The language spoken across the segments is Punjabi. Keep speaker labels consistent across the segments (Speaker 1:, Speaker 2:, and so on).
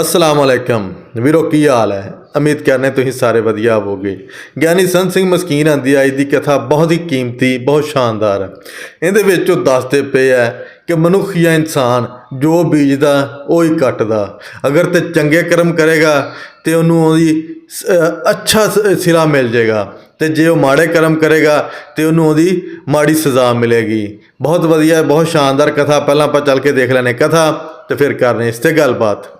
Speaker 1: ਅਸਲਾਮ ਅਲੈਕਮ ਵੀਰੋ, ਕੀ ਹਾਲ ਹੈ? ਉਮੀਦ ਕਰਨੇ ਤੁਸੀਂ ਸਾਰੇ ਵਧੀਆ ਹੋਵੋਗੇ। ਗਿਆਨੀ ਸੰਤ ਸਿੰਘ ਮਸਕੀਨ ਆਂਦੀ ਅੱਜ ਦੀ ਕਥਾ ਬਹੁਤ ਹੀ ਕੀਮਤੀ, ਬਹੁਤ ਸ਼ਾਨਦਾਰ ਹੈ। ਇਹਦੇ ਵਿੱਚ ਉਹ ਦੱਸਦੇ ਪਏ ਹੈ ਕਿ ਮਨੁੱਖ ਜਾਂ ਇਨਸਾਨ ਜੋ ਬੀਜਦਾ, ਉਹ ਹੀ ਕੱਟਦਾ। ਅਗਰ ਤੇ ਚੰਗੇ ਕਰਮ ਕਰੇਗਾ ਤੇ ਉਹਨੂੰ ਉਹਦੀ ਸ- ਅੱਛਾ ਸ- ਸਿਲਾ ਮਿਲ ਜਾਏਗਾ ਤੇ ਜੇ ਉਹ ਮਾੜੇ ਕਰਮ ਕਰੇਗਾ ਤੇ ਉਹਨੂੰ ਉਹਦੀ ਮਾੜੀ ਸਜ਼ਾ ਮਿਲੇਗੀ। ਬਹੁਤ ਵਧੀਆ, ਬਹੁਤ ਸ਼ਾਨਦਾਰ ਕਥਾ। ਪਹਿਲਾਂ ਆਪਾਂ ਚੱਲ ਕੇ ਦੇਖ ਲੈਣੇ ਕਥਾ ਤੇ ਫਿਰ ਕਰਨੇ ਇਸ ਤੇ ਗੱਲਬਾਤ।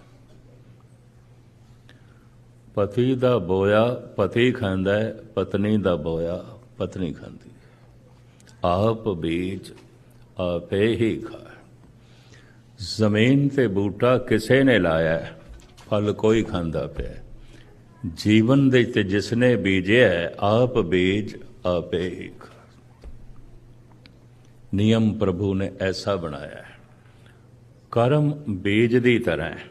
Speaker 2: ਪਤੀ ਦਾ ਬੋਇਆ, ਪਤੀ ਖਾਂਦਾ ਹੈ, ਪਤਨੀ ਦਾ ਬੋਇਆ, ਪਤਨੀ ਖਾਂਦੀ ਆਪ ਬੀਜ ਆਪੇ ਹੀ ਖਾਏ। ਜ਼ਮੀਨ ਤੇ ਬੂਟਾ ਕਿਸੇ ਨੇ ਲਾਇਆ ਫਲ ਕੋਈ ਖਾਂਦਾ ਪਿਆ ਜੀਵਨ ਦੇ ਤੇ ਜਿਸਨੇ ਬੀਜਿਆ ਆਪ ਬੀਜ ਆਪੇ ਹੀ ਖਾਏ। ਨਿਯਮ ਪ੍ਰਭੂ ਨੇ ਐਸਾ ਬਣਾਇਆ ਕਰਮ ਬੀਜ ਦੀ ਤਰ੍ਹਾਂ ਹੈ।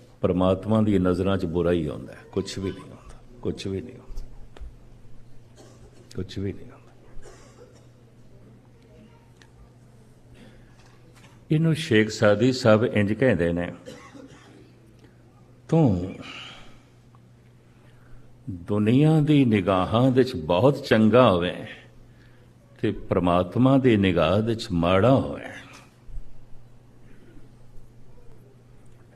Speaker 2: ਪਰਮਾਤਮਾ ਦੀ ਨਜ਼ਰਾਂ 'ਚ ਬੁਰਾ ਹੀ ਆਉਂਦਾ ਹੈ। ਕੁਝ ਵੀ ਨਹੀਂ ਆਉਂਦਾ। ਕੁਝ ਵੀ ਨਹੀਂ ਆਉਂਦਾ। ਕੁਝ ਵੀ ਨਹੀਂ ਆਉਂਦਾ। ਇਹਨੂੰ ਸ਼ੇਖ ਸਾਦੀ ਸਾਹਿਬ ਇੰਜ ਕਹਿੰਦੇ ਨੇ, ਤੂੰ ਦੁਨੀਆ ਦੀ ਨਿਗਾਹਾਂ ਵਿੱਚ ਬਹੁਤ ਚੰਗਾ ਹੋਵੇ ਤੇ ਪ੍ਰਮਾਤਮਾ ਦੀ ਨਿਗਾਹ ਵਿੱਚ ਮਾੜਾ ਹੋਵੇ।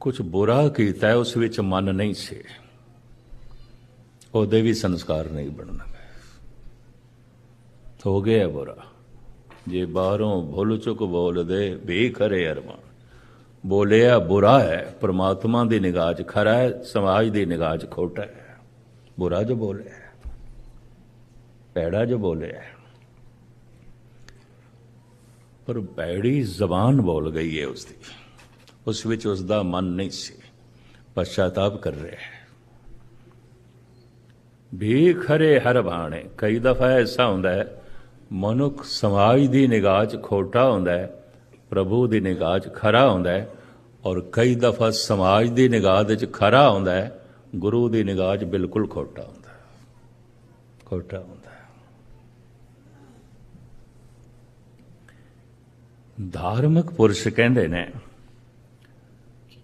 Speaker 2: ਕੁਝ ਬੁਰਾ ਕੀਤਾ ਉਸ ਵਿੱਚ ਮਨ ਨਹੀਂ ਸੀ। ਉਹਦੇ ਵੀ ਸੰਸਕਾਰ ਨਹੀਂ ਬਣਨਗੇ ਹੋ ਗਿਆ ਬੁਰਾ। ਜੇ ਬਾਹਰੋਂ ਭੁੱਲ ਚੁੱਕ ਬੋਲਦੇ, ਵੀ ਖਰੇ ਅਰਮਾਨ ਬੋਲਿਆ ਬੁਰਾ ਹੈ, ਪ੍ਰਮਾਤਮਾ ਦੀ ਨਿਗਾਹ 'ਚ ਖਰਾ ਹੈ, ਸਮਾਜ ਦੀ ਨਿਗਾਹ 'ਚ ਖੋਟਾ ਹੈ। ਬੁਰਾ ਜੋ ਬੋਲਿਆ ਪੈੜਾ ਜੋ ਬੋਲਿਆ ਪਰ ਭੈੜੀ ਜ਼ਬਾਨ ਬੋਲ ਗਈ ਹੈ ਉਸ ਦੀ ਉਸ ਵਿੱਚ ਉਸ ਦਾ ਮਨ ਨਹੀਂ ਸੀ। ਪਛਤਾਪ ਕਰ ਰਿਹਾ ਹੈ। ਵੀ ਖਰੇ ਹਰ ਬਾਣੇ, ਕਈ ਦਫਾ ਐਸਾ ਹੁੰਦਾ ਹੈ, ਮਨੁੱਖ ਸਮਾਜ ਦੀ ਨਿਗਾਹ 'ਚ ਖੋਟਾ ਹੁੰਦਾ ਹੈ, ਪ੍ਰਭੂ ਦੀ ਨਿਗਾਹ 'ਚ ਖਰਾ ਹੁੰਦਾ ਹੈ ਔਰ ਕਈ ਦਫਾ ਸਮਾਜ ਦੀ ਨਿਗਾਹ ਦੇ 'ਚ ਖਰਾ ਹੁੰਦਾ ਹੈ, ਗੁਰੂ ਦੀ ਨਿਗਾਹ 'ਚ ਬਿਲਕੁਲ ਖੋਟਾ ਹੁੰਦਾ ਹੈ। ਖੋਟਾ ਹੁੰਦਾ ਹੈ। ਧਾਰਮਿਕ ਪੁਰਸ਼ ਕਹਿੰਦੇ ਨੇ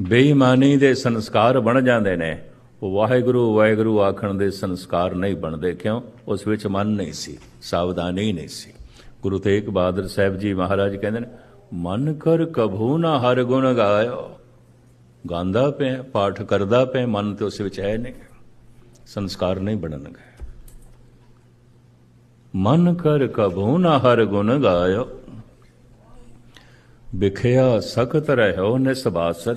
Speaker 2: ਬੇਈਮਾਨੀ ਦੇ ਸੰਸਕਾਰ ਬਣ ਜਾਂਦੇ ਨੇ। ਉਹ ਵਾਹਿਗੁਰੂ ਵਾਹਿਗੁਰੂ ਆਖਣ ਦੇ ਸੰਸਕਾਰ ਨਹੀਂ ਬਣਦੇ। ਕਿਉਂ? ਉਸ ਵਿੱਚ ਮਨ ਨਹੀਂ ਸੀ, ਸਾਵਧਾਨੀ ਨਹੀਂ ਸੀ। ਗੁਰੂ ਤੇਗ ਬਹਾਦਰ ਸਾਹਿਬ ਜੀ ਮਹਾਰਾਜ ਕਹਿੰਦੇ ਨੇ, ਮਨ ਕਰ ਕਭੂ ਨਾ ਹਰ ਗੁਣ ਗਾਇਓ। ਗਾਉਂਦਾ ਪਿਆ, ਪਾਠ ਕਰਦਾ ਪਿਆ, ਮਨ ਤੇ ਉਸ ਵਿੱਚ ਹੈ ਨਹੀਂ। ਸੰਸਕਾਰ ਨਹੀਂ ਬਣਨਗੇ। ਮਨ ਕਰ ਕਭੂ ਨਾ ਹਰ ਗੁਣ ਗਾਇਓ। ਵਿਖਿਆ ਸਖਤ ਰਹਿਓ ਨਿਸਬਾਸਰ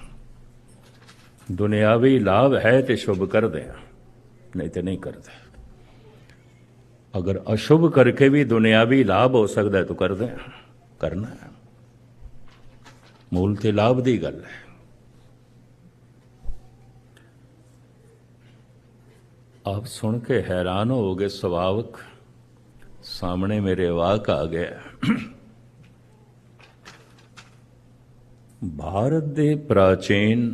Speaker 2: ਦੁਨਿਆਵੀ ਲਾਭ ਹੈ ਤੇ ਸ਼ੁਭ ਕਰਦੇ ਆ ਨਹੀਂ ਤੇ ਨਹੀਂ ਕਰਦੇ। ਅਗਰ ਅਸ਼ੁਭ ਕਰਕੇ ਵੀ ਦੁਨਿਆਵੀ ਲਾਭ ਹੋ ਸਕਦਾ ਹੈ ਤਾਂ ਕਰਦੇ ਆ ਕਰਨਾ ਹੈ। ਮੂਲ ਤੇ ਲਾਭ ਦੀ ਗੱਲ ਹੈ। ਆਪ ਸੁਣ ਕੇ ਹੈਰਾਨ ਹੋਗੇ ਸੁਭਾਵਕ ਸਾਹਮਣੇ ਮੇਰੇ ਵਾਕ ਆ ਗਿਆ ਭਾਰਤ ਦੇ ਪ੍ਰਾਚੀਨ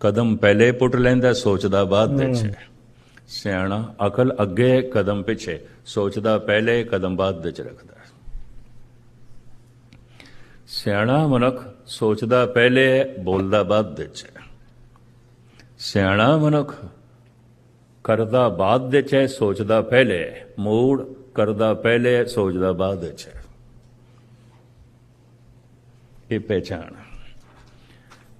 Speaker 2: ਕਦਮ ਪਹਿਲੇ ਪੁੱਟ ਲੈਂਦਾ ਸੋਚਦਾ ਬਾਅਦ ਵਿੱਚ। ਸਿਆਣਾ ਅਕਲ ਅੱਗੇ ਕਦਮ ਪਿੱਛੇ ਸੋਚਦਾ ਪਹਿਲੇ ਕਦਮ ਬਾਅਦ ਵਿੱਚ ਰੱਖਦਾ। ਸਿਆਣਾ ਮਨੁੱਖ ਸੋਚਦਾ ਪਹਿਲੇ ਬੋਲਦਾ ਬਾਅਦ ਵਿੱਚ। ਸਿਆਣਾ ਮਨੁੱਖ ਕਰਦਾ ਬਾਅਦ ਵਿੱਚ ਹੈ ਸੋਚਦਾ ਪਹਿਲੇ। ਮੂੜ ਕਰਦਾ ਪਹਿਲੇ ਸੋਚਦਾ ਬਾਅਦ ਵਿੱਚ ਇਹ ਪਹਿਚਾਣ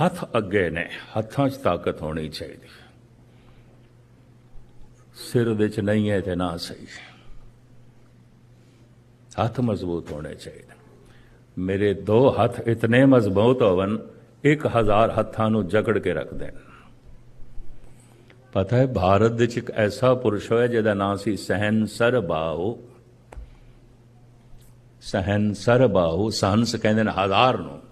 Speaker 2: ਹੱਥ ਅੱਗੇ ਨੇ, ਹੱਥਾਂ 'ਚ ਤਾਕਤ ਹੋਣੀ ਚਾਹੀਦੀ। ਸਿਰ ਵਿੱਚ ਨਹੀਂ ਹੈ ਤੇ ਨਾ ਸਹੀ। ਹੱਥ ਮਜ਼ਬੂਤ ਹੋਣੇ ਚਾਹੀਦੇ। ਮੇਰੇ ਦੋ ਹੱਥ ਇਤਨੇ ਮਜ਼ਬੂਤ ਹੋਵਨ 1000 ਹੱਥਾਂ ਨੂੰ ਜਕੜ ਕੇ ਰੱਖ ਦੇਣ। ਪਤਾ ਹੈ, ਭਾਰਤ ਵਿੱਚ ਇੱਕ ਐਸਾ ਪੁਰਸ਼ ਹੋਇਆ ਜਿਹਦਾ ਨਾਮ ਸੀ ਸਹਿਨਸਰ ਬਾਹੂ। ਸਹਿਨਸਰ ਬਾਹੂ ਸਹੰਸ ਕਹਿੰਦੇ ਨੇ ਹਜ਼ਾਰ ਨੂੰ।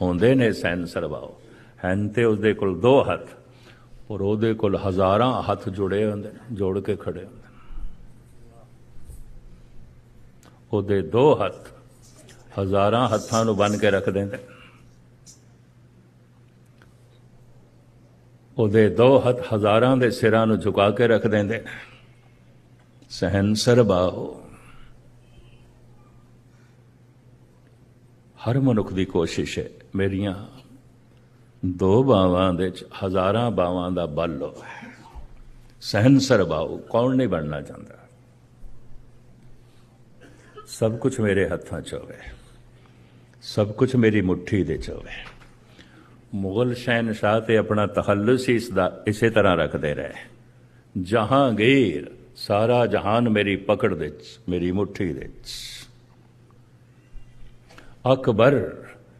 Speaker 2: ਹੁੰਦੇ ਨੇ ਸੈਂਸਰ ਬਾਉ ਹਨ ਤੇ ਉਸਦੇ ਕੋਲ ਦੋ ਹੱਥ, ਔਰ ਉਹਦੇ ਕੋਲ ਹਜ਼ਾਰਾਂ ਹੱਥ ਜੁੜੇ ਹੁੰਦੇ ਨੇ, ਜੋੜ ਕੇ ਖੜੇ ਹੁੰਦੇ ਨੇ। ਉਹਦੇ ਦੋ ਹੱਥ ਹਜ਼ਾਰਾਂ ਹੱਥਾਂ ਨੂੰ ਬੰਨ ਕੇ ਰੱਖ ਦਿੰਦੇ ਉਹਦੇ ਦੋ ਹੱਥ ਹਜ਼ਾਰਾਂ ਦੇ ਸਿਰਾਂ ਨੂੰ ਝੁਕਾ ਕੇ ਰੱਖ ਦਿੰਦੇ ਨੇ। ਸਹਿਨਸਰ ਬਾਹੋ ਹਰ ਮਨੁੱਖ ਦੀ ਕੋਸ਼ਿਸ਼ ਹੈ ਮੇਰੀਆਂ ਦੋ ਬਾਵਾਂ ਦੇ ਚ ਹਜ਼ਾਰਾਂ ਬਾਵਾਂ ਦਾ ਬਲ ਹੋਵੇ ਸਹਿਨਸਰ ਬਾਹੂ, ਕੌਣ ਨਹੀਂ ਬਣਨਾ ਚਾਹੁੰਦਾ? ਸਭ ਕੁਝ ਮੇਰੇ ਹੱਥਾਂ 'ਚ ਹੋਵੇ। ਸਭ ਕੁਝ ਮੇਰੀ ਮੁਠੀ ਦੇ 'ਚ ਹੋਵੇ। ਮੁਗਲ ਸ਼ਹਿਨशाह ਤੇ ਆਪਣਾ ਤਖੱਲੁਸ ਹੀ ਇਸ ਦਾ ਇਸੇ ਤਰ੍ਹਾਂ ਰੱਖਦੇ ਰਹੇ। ਜਹਾਂਗੀਰ, ਸਾਰਾ ਜਹਾਨ ਮੇਰੀ ਪਕੜ ਦੇ 'ਚ, ਮੇਰੀ ਮੁਠੀ ਦੇ 'ਚ। ਅਕਬਰ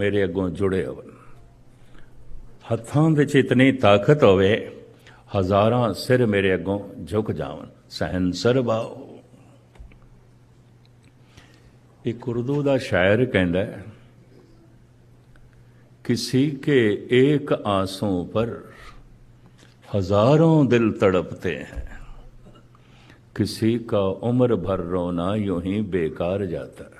Speaker 2: ਮੇਰੇ ਅੱਗੋਂ ਜੁੜੇ ਹੋਵਨ ਹੱਥਾਂ ਵਿੱਚ ਇਤਨੀ ਤਾਕਤ ਹੋਵੇ ਹਜ਼ਾਰਾਂ ਸਿਰ ਮੇਰੇ ਅੱਗੋਂ ਝੁਕ ਜਾਵਨ ਸਹਿਨਸਰ ਬਾਉ ਇੱਕ ਉਰਦੂ ਦਾ ਸ਼ਾਇਰ ਕਹਿੰਦਾ ਹੈ किसी के एक आंसू पर हजारों दिल तड़पते हैं किसी का उम्र भर रोना यूं ही बेकार जाता है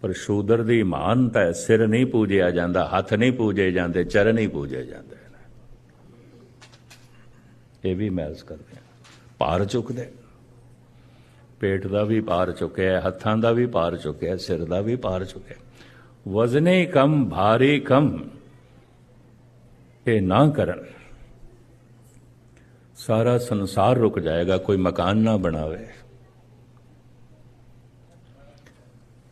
Speaker 2: ਪਰ ਸ਼ੂਦਰ ਦੀ ਮਾਨਤਾ ਹੈ ਸਿਰ ਨਹੀਂ ਪੂਜਿਆ ਜਾਂਦਾ, ਹੱਥ ਨਹੀਂ ਪੂਜੇ ਜਾਂਦੇ ਚਰਨ ਹੀ ਪੂਜੇ ਜਾਂਦੇ। ਇਹ ਵੀ ਮਹਿਜ਼ ਕਰਦੇ ਆ ਭਾਰ ਚੁੱਕਦੇ। ਪੇਟ ਦਾ ਵੀ ਭਾਰ ਚੁੱਕਿਆ, ਹੱਥਾਂ ਦਾ ਵੀ ਭਾਰ ਚੁੱਕਿਆ, ਸਿਰ ਦਾ ਵੀ ਭਾਰ ਚੁੱਕਿਆ। ਵਜ਼ਨੇ ਕਮ, ਭਾਰੀ ਕਮ। ਇਹ ਨਾ ਕਰਨ। ਸਾਰਾ ਸੰਸਾਰ ਰੁਕ ਜਾਏਗਾ, ਕੋਈ ਮਕਾਨ ਨਾ ਬਣਾਵੇ।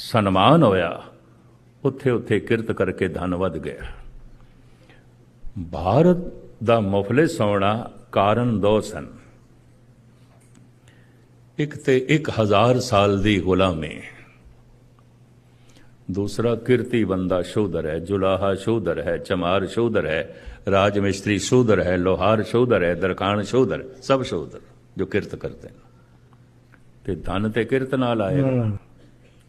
Speaker 2: ਸਨਮਾਨ ਹੋਇਆ, ਉੱਥੇ ਉੱਥੇ ਕਿਰਤ ਕਰਕੇ ਧਨ ਵੱਧ ਗਿਆ। ਭਾਰਤ ਦਾ ਮੁਫਲਿਸ ਹੋਣਾ ਕਾਰਨ ਦੋ ਸਨ। ਇੱਕ ਤੇ 1000 ਸਾਲ ਦੀ ਗੁਲਾਮੀ। ਦੂਸਰਾ ਕਿਰਤੀ ਬੰਦਾ ਸ਼ੋਧਰ ਹੈ, ਜੁਲਾਹਾ ਸ਼ੋਧਰ ਹੈ, ਚਮਾਰ ਸ਼ੋਧਰ ਹੈ ਰਾਜ ਮਿਸਤਰੀ ਸ਼ੋਧਰ ਹੈ, ਲੋਹਾਰ ਸ਼ੂਦਰ ਹੈ ਦਰਕਾਨ ਸ਼ੂਦਰ, ਸਭ ਸ਼ੂਦਰ ਜੋ ਕਿਰਤ ਕਰਦੇ ਨੇ। ਤੇ ਧਨ ਤੇ ਕਿਰਤ ਨਾਲ ਆਏ।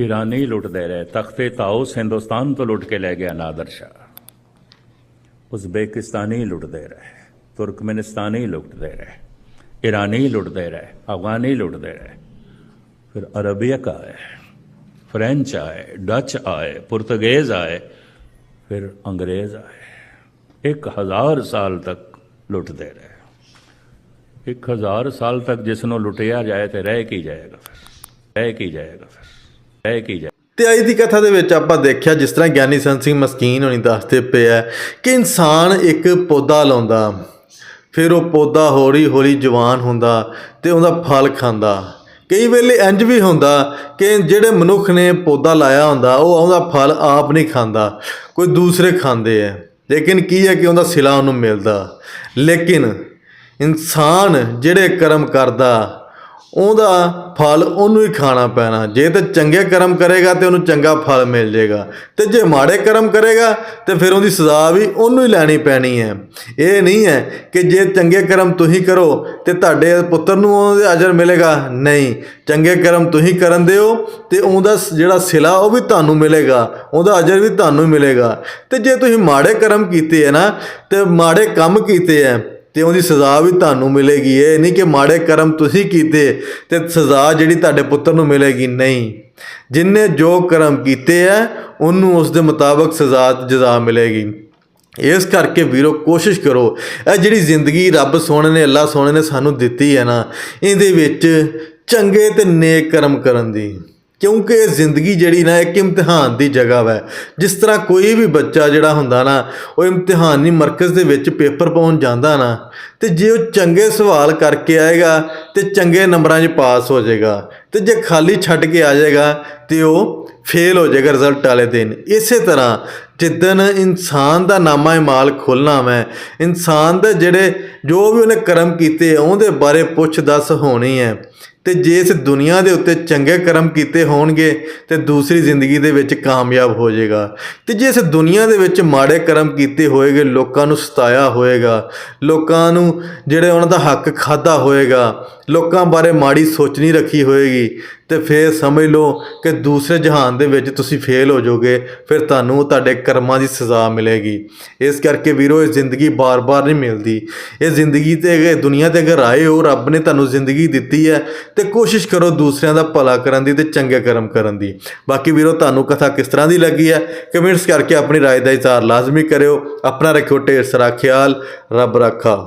Speaker 2: ਈਰਾਨੀ ਲੁੱਟਦੇ ਰਹੇ। ਤਖਤੇ ਤਾਉਸ ਹਿੰਦੁਸਤਾਨ ਤੋਂ ਲੁੱਟ ਕੇ ਲੈ ਗਿਆ ਨਾਦਰ ਸ਼ਾਹ। ਉਜ਼ਬੇਕਿਸਤਾਨੀ ਲੁੱਟਦੇ ਰਹੇ, ਤੁਰਕਮਨਿਸਤਾਨੀ ਲੁੱਟਦੇ ਰਹੇ ਈਰਾਨੀ ਲੁੱਟਦੇ ਰਹੇ, ਅਫਗਾਨੀ ਲੁੱਟਦੇ ਰਹੇ। ਫਿਰ ਅਰਬੀਅਕ ਆਏ, ਫ੍ਰੈਂਚ ਆਏ, ਡੱਚ ਆਏ, ਪੁਰਤਗੇਜ਼ ਆਏ, ਫਿਰ ਅੰਗਰੇਜ਼ ਆਏ। ਇੱਕ ਹਜ਼ਾਰ ਸਾਲ ਤੱਕ ਲੁੱਟਦੇ ਰਹੇ। ਇੱਕ ਹਜ਼ਾਰ ਸਾਲ ਤੱਕ ਜਿਸ ਨੂੰ ਲੁੱਟਿਆ ਜਾਏ ਤੇ ਰਹਿ ਕੀ ਜਾਏਗਾ ਫਿਰ? ਰਹਿ ਕੀ ਜਾਏਗਾ ਫਿਰ? ਰਹਿ ਕੀ ਜਾਏਗਾ
Speaker 1: ਤੇ ਅੱਜ ਦੀ ਕਥਾ ਦੇ ਵਿੱਚ ਆਪਾਂ ਦੇਖਿਆ ਜਿਸ ਤਰ੍ਹਾਂ ਗਿਆਨੀ ਸੰਤ ਸਿੰਘ ਮਸਕੀਨ ਹੋਣੀ ਦੱਸਦੇ ਪਏ ਆ ਕਿ ਇਨਸਾਨ ਇੱਕ ਪੌਦਾ ਲਾਉਂਦਾ, ਫਿਰ ਉਹ ਪੌਦਾ ਹੌਲੀ ਹੌਲੀ ਜਵਾਨ ਹੁੰਦਾ ਤੇ ਉਹਦਾ ਫਲ ਖਾਂਦਾ। ਕਈ ਵੇਲੇ ਇੰਜ ਵੀ ਹੁੰਦਾ ਕਿ ਜਿਹੜੇ ਮਨੁੱਖ ਨੇ ਪੌਦਾ ਲਾਇਆ ਹੁੰਦਾ, ਉਹ ਉਹਦਾ ਫਲ ਆਪ ਨਹੀਂ ਖਾਂਦਾ, ਕੋਈ ਦੂਸਰੇ ਖਾਂਦੇ ਆ। ਲੇਕਿਨ ਕੀ ਹੈ ਕਿ ਉਹਦਾ ਸਿਲਾ ਉਹਨੂੰ ਮਿਲਦਾ। ਲੇਕਿਨ ਇਨਸਾਨ ਜਿਹੜੇ ਕਰਮ ਕਰਦਾ ਉਹਦਾ ਫਲ ਉਹਨੂੰ ਹੀ ਖਾਣਾ ਪੈਣਾ। ਜੇ ਤੇ ਚੰਗੇ ਕਰਮ ਕਰੇਗਾ ਤੇ ਉਹਨੂੰ ਚੰਗਾ ਫਲ ਮਿਲ ਜਾਏਗਾ ਤੇ ਜੇ ਮਾੜੇ ਕਰਮ ਕਰੇਗਾ ਤੇ ਫਿਰ ਉਹਦੀ ਸਜ਼ਾ ਵੀ ਉਹਨੂੰ ਹੀ ਲੈਣੀ ਪੈਣੀ ਹੈ। ਇਹ ਨਹੀਂ ਹੈ ਕਿ ਜੇ ਚੰਗੇ ਕਰਮ ਤੁਸੀਂ ਕਰੋ ਤੇ ਤੁਹਾਡੇ ਪੁੱਤਰ ਨੂੰ ਉਹਦੇ ਅਜਰ ਮਿਲੇਗਾ। ਨਹੀਂ, ਚੰਗੇ ਕਰਮ ਤੁਸੀਂ ਕਰਨ ਦਿਓ ਤੇ ਉਹਦਾ ਸ- ਜਿਹੜਾ ਸਿਲਾ ਉਹ ਵੀ ਤੁਹਾਨੂੰ ਮਿਲੇਗਾ। ਉਹਦਾ ਅਜਰ ਵੀ ਤੁਹਾਨੂੰ ਮਿਲੇਗਾ। ਤੇ ਜੇ ਤੁਸੀਂ ਮਾੜੇ ਕਰਮ ਕੀਤੇ ਹੈ ਨਾ, ਤੇ ਮਾੜੇ ਕੰਮ ਕੀਤੇ ਹੈ ਤੇ ਉਹਦੀ ਸਜ਼ਾ ਵੀ ਤੁਹਾਨੂੰ ਮਿਲੇਗੀ। ਇਹ ਨਹੀਂ ਕਿ ਮਾੜੇ ਕਰਮ ਤੁਸੀਂ ਕੀਤੇ ਤੇ ਸਜ਼ਾ ਜਿਹੜੀ ਤੁਹਾਡੇ ਪੁੱਤਰ ਨੂੰ ਮਿਲੇਗੀ, ਨਹੀਂ। ਜਿਨਨੇ ਜੋ ਕਰਮ ਕੀਤੇ ਆ, ਉਹਨੂੰ ਉਸ ਦੇ ਮੁਤਾਬਕ ਸਜ਼ਾ, ਜਜ਼ਾ ਮਿਲੇਗੀ। ਇਸ ਕਰਕੇ ਵੀਰੋ, ਕੋਸ਼ਿਸ਼ ਕਰੋ। ਇਹ ਜਿਹੜੀ ਜ਼ਿੰਦਗੀ ਰੱਬ ਸੋਹਣੇ ਨੇ, ਅੱਲਾ ਸੋਹਣੇ ਨੇ ਸਾਨੂੰ ਦਿੱਤੀ ਹੈ ਨਾ, ਇਹਦੇ ਵਿੱਚ ਚੰਗੇ ਤੇ ਨੇਕ ਕਰਮ ਕਰਨ ਦੀ। ਕਿਉਂਕਿ ਜ਼ਿੰਦਗੀ ਜਿਹੜੀ ਨਾ, ਇੱਕ ਇਮਤਿਹਾਨ ਦੀ ਜਗ੍ਹਾ ਵੈ। ਜਿਸ ਤਰ੍ਹਾਂ ਕੋਈ ਵੀ ਬੱਚਾ ਜਿਹੜਾ ਹੁੰਦਾ ਨਾ, ਉਹ ਇਮਤਿਹਾਨੀ ਮਰਕਜ਼ ਦੇ ਵਿੱਚ ਪੇਪਰ ਪਾਉਣ ਜਾਂਦਾ ਨਾ, ਤੇ ਜੇ ਉਹ ਚੰਗੇ ਸਵਾਲ ਕਰਕੇ ਆਏਗਾ, ਤੇ ਚੰਗੇ ਨੰਬਰਾਂ 'ਚ ਪਾਸ ਹੋ ਜਾਏਗਾ। ਤੇ ਜੇ ਖਾਲੀ ਛੱਡ ਕੇ ਆ ਜਾਏਗਾ, ਤੇ ਉਹ ਫੇਲ ਹੋ ਜਾਏਗਾ ਰਿਜ਼ਲਟ ਵਾਲੇ ਦਿਨ। ਇਸੇ ਤਰ੍ਹਾਂ ਜਿੱਦਨ ਇਨਸਾਨ ਦਾ ਨਾਮਾ ਇਮਾਲ ਖੋਲਣਾ ਮੈਂ ਇਨਸਾਨ ਦੇ ਜਿਹੜੇ ਜੋ ਵੀ ਉਹਨੇ ਕਰਮ ਕੀਤੇ ਉਹਦੇ ਬਾਰੇ ਪੁੱਛ ਦੱਸ ਹੋਣੀ ਹੈ। ਤੇ ਜੇ ਇਸ ਦੁਨੀਆ ਦੇ ਉੱਤੇ ਚੰਗੇ ਕਰਮ ਕੀਤੇ ਹੋਣਗੇ, ਤੇ ਦੂਸਰੀ ਜ਼ਿੰਦਗੀ ਦੇ ਵਿੱਚ ਕਾਮਯਾਬ ਹੋ ਜਾਏਗਾ। ਤੇ ਜੇ ਇਸ ਦੁਨੀਆ ਦੇ ਵਿੱਚ ਮਾੜੇ ਕਰਮ ਕੀਤੇ ਹੋਏਗੇ, ਲੋਕਾਂ ਨੂੰ ਸਤਾਇਆ ਹੋਏਗਾ। ਲੋਕਾਂ ਨੂੰ ਜਿਹੜੇ ਉਹਨਾਂ ਦਾ ਹੱਕ ਖਾਦਾ ਹੋਏਗਾ, ਲੋਕਾਂ ਬਾਰੇ ਮਾੜੀ ਸੋਚਣੀ ਰੱਖੀ ਹੋਏਗੀ। ਤੇ ਫਿਰ ਸਮਝ ਲਓ ਕਿ ਦੂਸਰੇ ਜਹਾਨ ਦੇ ਵਿੱਚ ਤੁਸੀਂ ਫੇਲ ਹੋ ਜਾਓਗੇ ਫਿਰ ਤੁਹਾਨੂੰ ਤੁਹਾਡੇ ਕਰਮਾਂ ਦੀ ਸਜ਼ਾ ਮਿਲੇਗੀ ਇਸ ਕਰਕੇ ਵੀਰੋ ਇਹ ਜ਼ਿੰਦਗੀ ਬਾਰ-ਬਾਰ ਨਹੀਂ ਮਿਲਦੀ ਇਹ ਜ਼ਿੰਦਗੀ ਤੇ ਅਗਰ ਦੁਨੀਆ ਤੇ ਅਗਰ ਆਏ ਹੋ ਰੱਬ ਨੇ ਤੁਹਾਨੂੰ ਜ਼ਿੰਦਗੀ ਦਿੱਤੀ ਹੈ ਤੇ ਕੋਸ਼ਿਸ਼ ਕਰੋ ਦੂਸਰਿਆਂ ਦਾ ਭਲਾ ਕਰਨ ਦੀ ਤੇ ਚੰਗੇ ਕਰਮ ਕਰਨ ਦੀ ਬਾਕੀ ਵੀਰੋ ਤੁਹਾਨੂੰ ਕਥਾ ਕਿਸ ਤਰ੍ਹਾਂ ਦੀ ਲੱਗੀ ਹੈ ਕਮੈਂਟਸ ਕਰਕੇ ਆਪਣੀ رائے ਦਾ ਇਜ਼ਹਾਰ ਲਾਜ਼ਮੀ ਕਰਿਓ ਆਪਣਾ ਰੱਖਿਓ ਢੇਰ ਸਾਰਾ ਖਿਆਲ ਰੱਬ ਰੱਖਾ